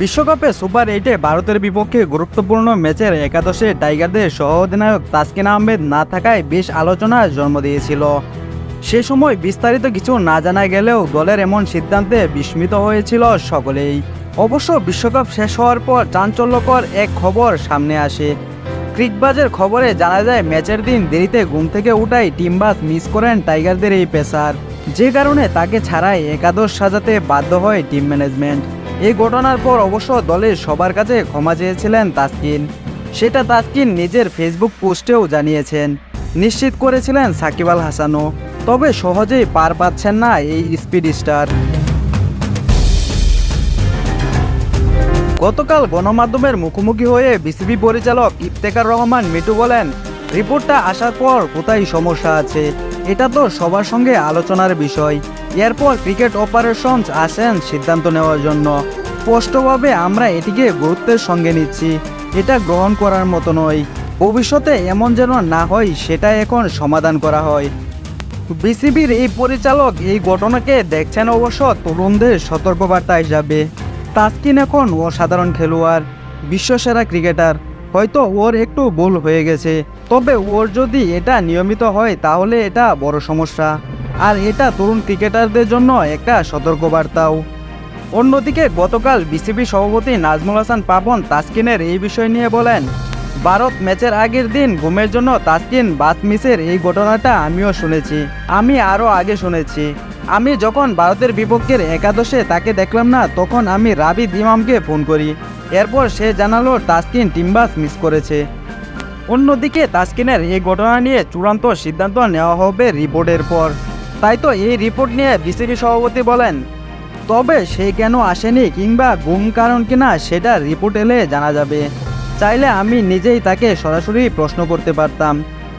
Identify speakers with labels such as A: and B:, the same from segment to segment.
A: বিশ্বকাপে সুপার এইটে ভারতের বিপক্ষে গুরুত্বপূর্ণ ম্যাচের একাদশে টাইগারদের সহ অধিনায়ক তাসকিন আহমেদ না থাকায় বেশ আলোচনার জন্ম দিয়েছিল। সে সময় বিস্তারিত কিছু না জানা গেলেও দলের এমন সিদ্ধান্তে বিস্মিত হয়েছিল সকলেই। অবশ্য বিশ্বকাপ শেষ হওয়ার পর চাঞ্চল্যকর এক খবর সামনে আসে। ক্রিকবাজের খবরে জানা যায়, ম্যাচের দিন দেরিতে ঘুম থেকে উঠাই টিম বাস মিস করেন টাইগারদের এই পেসার। যে কারণে তাকে ছাড়াই একাদশ সাজাতে বাধ্য হয় টিম ম্যানেজমেন্ট। এই ঘটনার পর অবশ্য দলের সবার কাছে ক্ষমা চেয়েছিলেন তাসকিন। সেটা তাসকিন নিজের ফেসবুক পোস্টেও জানিয়েছেন। নিশ্চিত করেছিলেন সাকিব আল হাসানও, তবে সহজেই পার পাচ্ছেন না এই স্পিড স্টার। গতকাল গণমাধ্যমের মুখোমুখি হয়ে বিসিবি পরিচালক ইফতেকার রহমান মিটু বলেন রিপোর্টটা আসার পর কোথায় সমস্যা আছে, এটা তো সবার সঙ্গে আলোচনার বিষয়। এরপর ক্রিকেট অপারেশনস আসেন সিদ্ধান্ত নেওয়ার জন্য। স্পষ্টভাবে আমরা এটিকে গুরুত্বের সঙ্গে নিচ্ছি, এটা গ্রহণ করার মতো নয়। ভবিষ্যতে এমন যেন না হয়, সেটা এখন সমাধান করা হয়। বিসিবির এই পরিচালক এই ঘটনাকে দেখছেন অবশ্য তরুণদের সতর্কবার্তা হিসাবে তাসকিন এখন অসাধারণ খেলোয়াড়, বিশ্বসেরা ক্রিকেটার। হয়তো ওর একটু ভুল হয়ে গেছে। তবে ওর যদি এটা নিয়মিত হয়, তাহলে এটা বড় সমস্যা। আর এটা তরুণ ক্রিকেটারদের জন্য একটা সতর্কবার্তাও। অন্যদিকে গতকাল বিসিবি সভাপতি নাজমুল হাসান পাপন তাসকিনের এই বিষয় নিয়ে বলেন, ভারত ম্যাচের আগের দিন ঘুমের জন্য তাসকিন বাস মিসের এই ঘটনাটা আমিও শুনেছি। আমি আরও আগে শুনেছি। আমি যখন ভারতের বিপক্ষের একাদশে তাকে দেখলাম না, তখন আমি রাবিদ ইমামকে ফোন করি। এরপর সে জানালো, তাসকিন টিমবাস মিস করেছে। অন্যদিকে, তাসকিনের এই ঘটনা নিয়ে চূড়ান্ত সিদ্ধান্ত নেওয়া হবে রিপোর্টের পর। তাই তো এই রিপোর্ট নিয়ে বিসিবি সভাপতি বলেন, তবে সে কেন আসেনি কিংবা গুম কারণ কিনা সেটা রিপোর্ট এলে জানা যাবে। চাইলে আমি নিজেই তাকে সরাসরি প্রশ্ন করতে পারতাম,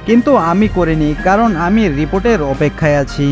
A: কিন্তু আমি করিনি, কারণ আমি রিপোর্টের অপেক্ষায় আছি।